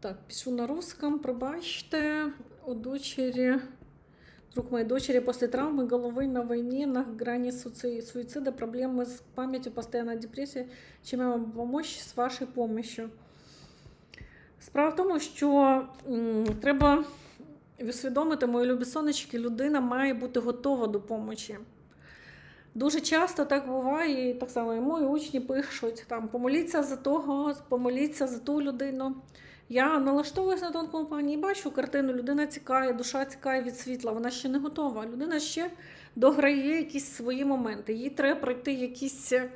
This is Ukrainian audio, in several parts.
Так, пишу на русском, пробачьте. У дочери, друг моей дочери после травмы головы на войне, на грани суци- суицида, проблемы с памятью, постоянная депрессия. Чем я вам помочь с вашей помощью? Справа в тому, що м, треба усвідомити, мої любі сонечки, людина має бути готова до помочі. Дуже часто так буває, і так само і мої учні пишуть: там помоліться за того, помоліться за ту людину. Я налаштовуюся на плані і бачу картину, людина тікає, душа тікає від світла, вона ще не готова. Людина ще дограє якісь свої моменти. Їй треба пройти якісь е,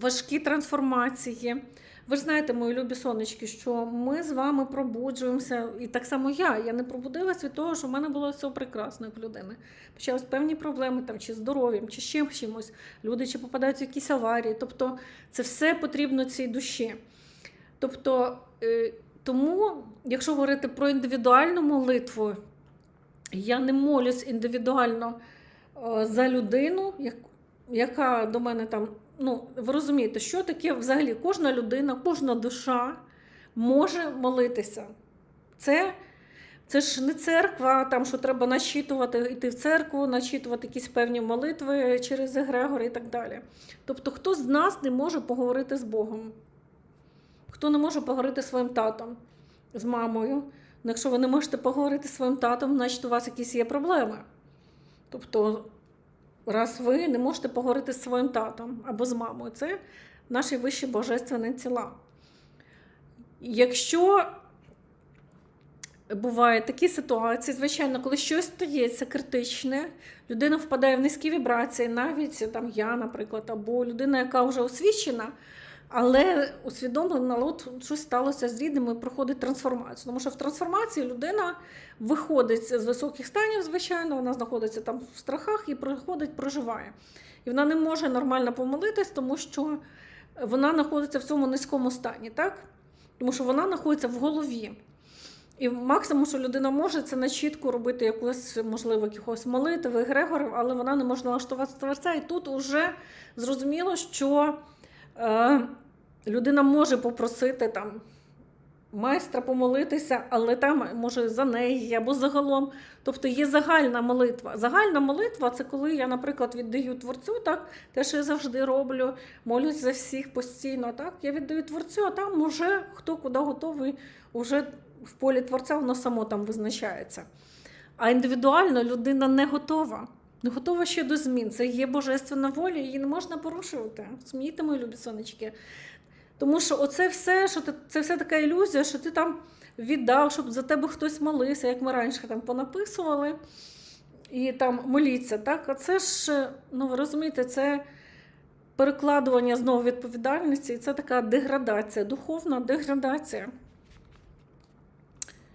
важкі трансформації. Ви ж знаєте, мої любі сонечки, що ми з вами пробуджуємося, і так само я. Я не пробудилась від того, що в мене було все прекрасно як людини. Почались певні проблеми там, чи здоров'ям, чи ще чимось. Люди чи попадають в якісь аварії. Тобто це все потрібно цій душі. Тобто, е, тому, якщо говорити про індивідуальну молитву, я не молюсь індивідуально е, за людину, яка до мене там. Ну, ви розумієте, що таке взагалі кожна людина, кожна душа може молитися. Це, це ж не церква, там, що треба начитувати, йти в церкву, начитувати якісь певні молитви через Егрегор і так далі. Тобто, хто з нас не може поговорити з Богом? Хто не може поговорити зі своїм татом, з мамою? Ну, якщо ви не можете поговорити зі своїм татом, значить у вас якісь є проблеми. Тобто, раз ви не можете поговорити з своїм татом або з мамою, це наші вищі божественні тіла. Якщо бувають такі ситуації, звичайно, коли щось стається критичне, людина впадає в низькі вібрації, навіть там я, наприклад, або людина, яка вже освічена, але усвідомлена, от щось сталося з рідними, проходить трансформацію. Тому що в трансформації людина виходить з високих станів, звичайно, вона знаходиться там в страхах і проходить, проживає. І вона не може нормально помолитись, тому що вона знаходиться в цьому низькому стані, так? Тому що вона знаходиться в голові. І максимум, що людина може, це на чітко робити якусь, можливо, якихось молитв, егрегорів, але вона не може налаштувати творця. І тут вже зрозуміло, що е, людина може попросити там майстра помолитися, але там може за неї або загалом. Тобто є загальна молитва. Загальна молитва це коли я, наприклад, віддаю творцю, так, те, що я завжди роблю, молюсь за всіх постійно. Так, я віддаю творцю, а там уже хто куди готовий, уже в полі творця воно само там визначається. А індивідуально людина не готова. Не готова ще до змін. Це є божественна воля, її не можна порушувати. Смійте, мої любі сонечки. Тому що оце все, що ти, це все така ілюзія, що ти там віддав, щоб за тебе хтось молився, як ми раніше там понаписували, і там моліться. Так? А це ж, ну ви розумієте, це перекладування знову відповідальності, і це така деградація, духовна деградація.